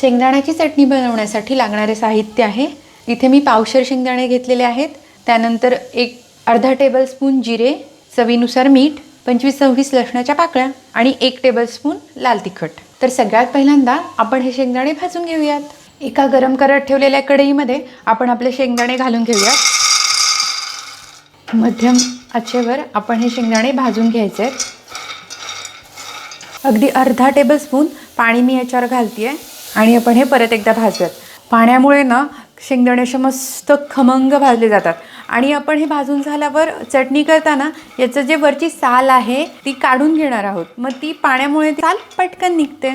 शेंगदाण्याची चटणी बनवण्यासाठी लागणारे साहित्य आहे. इथे मी पावशर शेंगदाणे घेतलेले आहेत. त्यानंतर एक अर्धा टेबलस्पून जिरे चवीनुसार मीठ पंचवीस सव्वीस लसणाच्या पाकळ्या आणि एक टेबलस्पून लाल तिखट. तर सगळ्यात पहिल्यांदा आपण हे शेंगदाणे भाजून घेऊयात. एका गरम करत ठेवलेल्या कढईमध्ये आपण आपले शेंगदाणे घालून घेऊयात. मध्यम आचेवर आपण हे शेंगदाणे भाजून घ्यायचे आहेत. अगदी अर्धा टेबलस्पून पाणी मी याच्यावर घालते आहे आणि आपण हे परत एकदा भाजूयात. पाण्यामुळे ना शेंगदाणे असे मस्त खमंग भाजले जातात. आणि आपण हे भाजून झाल्यावर चटणी करताना याचं जे वरची साल आहे ती काढून घेणार आहोत. मग ती पाण्यामुळे साल पटकन निघते.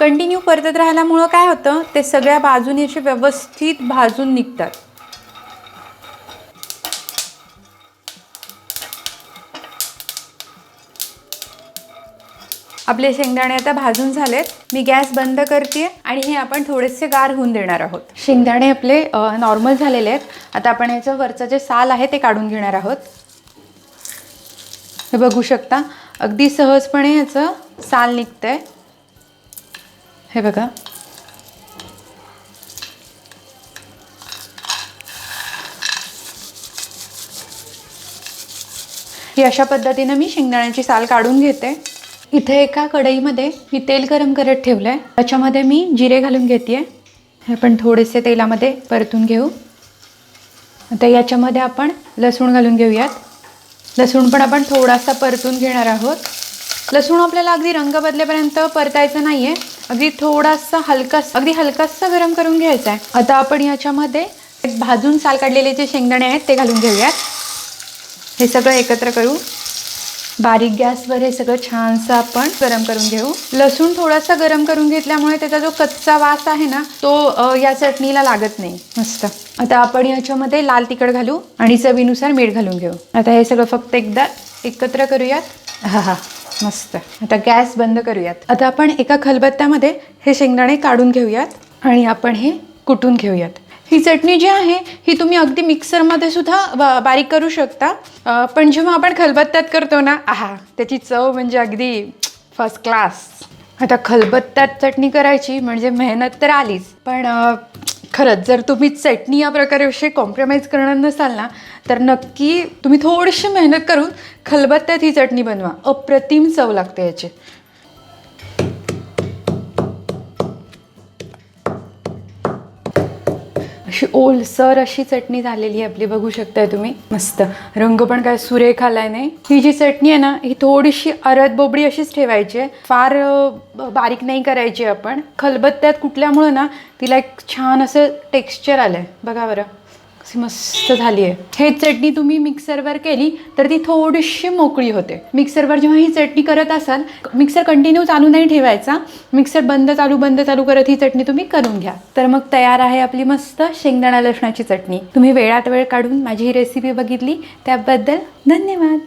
कंटिन्यू परतत राहिल्यामुळं काय होतं? ते सगळ्या बाजूने असे व्यवस्थित भाजून निघतात. आपले शेंगदाणे आता भाजून झालेत. मी गॅस बंद करते आणि हे आपण थोडेसे गार होऊन देणार आहोत. शेंगदाणे आपले नॉर्मल झालेले आहेत. आता आपण ह्याचं वरचं जे साल आहे ते काढून घेणार आहोत. हे बघू शकता अगदी सहजपणे याचं साल निघतंय. हे बघा. ही अशा पद्धतीनं मी शेंगदाण्याची साल काढून घेते. इथे एका कढईमध्ये मी तेल गरम करत ठेवलं आहे त्याच्यामध्ये मी जिरे घालून घेते हे आपण थोडेसे तेलामध्ये परतून घेऊ. आता याच्यामध्ये आपण लसूण घालून घेऊयात. लसूण पण आपण थोडासा परतून घेणार आहोत. लसूण आपल्याला अगदी रंग बदलेपर्यंत परतायचं नाही आहे अगदी थोडासा हलकासा अगदी हलकासा गरम करून घ्यायचा आहे आता आपण याच्यामध्ये भाजून साल काढलेले जे शेंगदाणे आहेत ते घालून घेऊयात. हे सगळं एकत्र करू. बारीक गॅसवर हे सगळं छानसं आपण गरम करून घेऊ. लसूण थोडासा गरम करून घेतल्यामुळे त्याचा जो कच्चा वास आहे ना तो या चटणीला लागत नाही. मस्त. आता आपण याच्यामध्ये लाल तिखट घालू आणि चवीनुसार मीठ घालून घेऊ. आता हे सगळं फक्त एकदा एकत्र करूयात. हा हा. मस्त. आता गॅस बंद करूयात. आता आपण एका खलबत्त्यामध्ये हे शेंगदाणे काढून घेऊयात आणि आपण हे कुटून घेऊयात. ही चटणी जी आहे ही तुम्ही अगदी मिक्सरमध्ये सुद्धा बारीक करू शकता. पण जेव्हा आपण खलबत्त्यात करतो ना आहा त्याची चव म्हणजे अगदी फर्स्ट क्लास आता खलबत्त्यात चटणी करायची म्हणजे मेहनत तर आलीच पण खरंच जर तुम्ही चटणी या प्रकारे कॉम्प्रोमाइज करणार नसाल ना तर नक्की तुम्ही थोडीशी मेहनत करून खलबत्त्यात ही चटणी बनवा. अप्रतिम चव लागते याची. अशी ओलसर अशी चटणी झालेली आहे आपली बघू शकताय तुम्ही. मस्त. रंग पण काय सुरेख आलाय नाही. ही जी चटणी आहे ना ही थोडीशी अरद बोबडी अशीच ठेवायची आहे. फार बारीक नाही करायची आपण. खलबत्त्यात कुठल्यामुळं ना तिला एक छान असं टेक्स्चर आलंय. बघा बरं. अशी मस्त झाली आहे. हे चटणी तुम्ही मिक्सरवर केली तर ती थोडीशी मोकळी होते. मिक्सरवर जेव्हा ही चटणी करत असाल मिक्सर कंटिन्यू चालू नाही ठेवायचा. मिक्सर बंद चालू बंद चालू करत ही चटणी तुम्ही करून घ्या. तर मग तयार आहे आपली मस्त शेंगदाणा लसणाची चटणी. तुम्ही वेळात वेळ काढून माझी ही रेसिपी बघितली. त्याबद्दल धन्यवाद.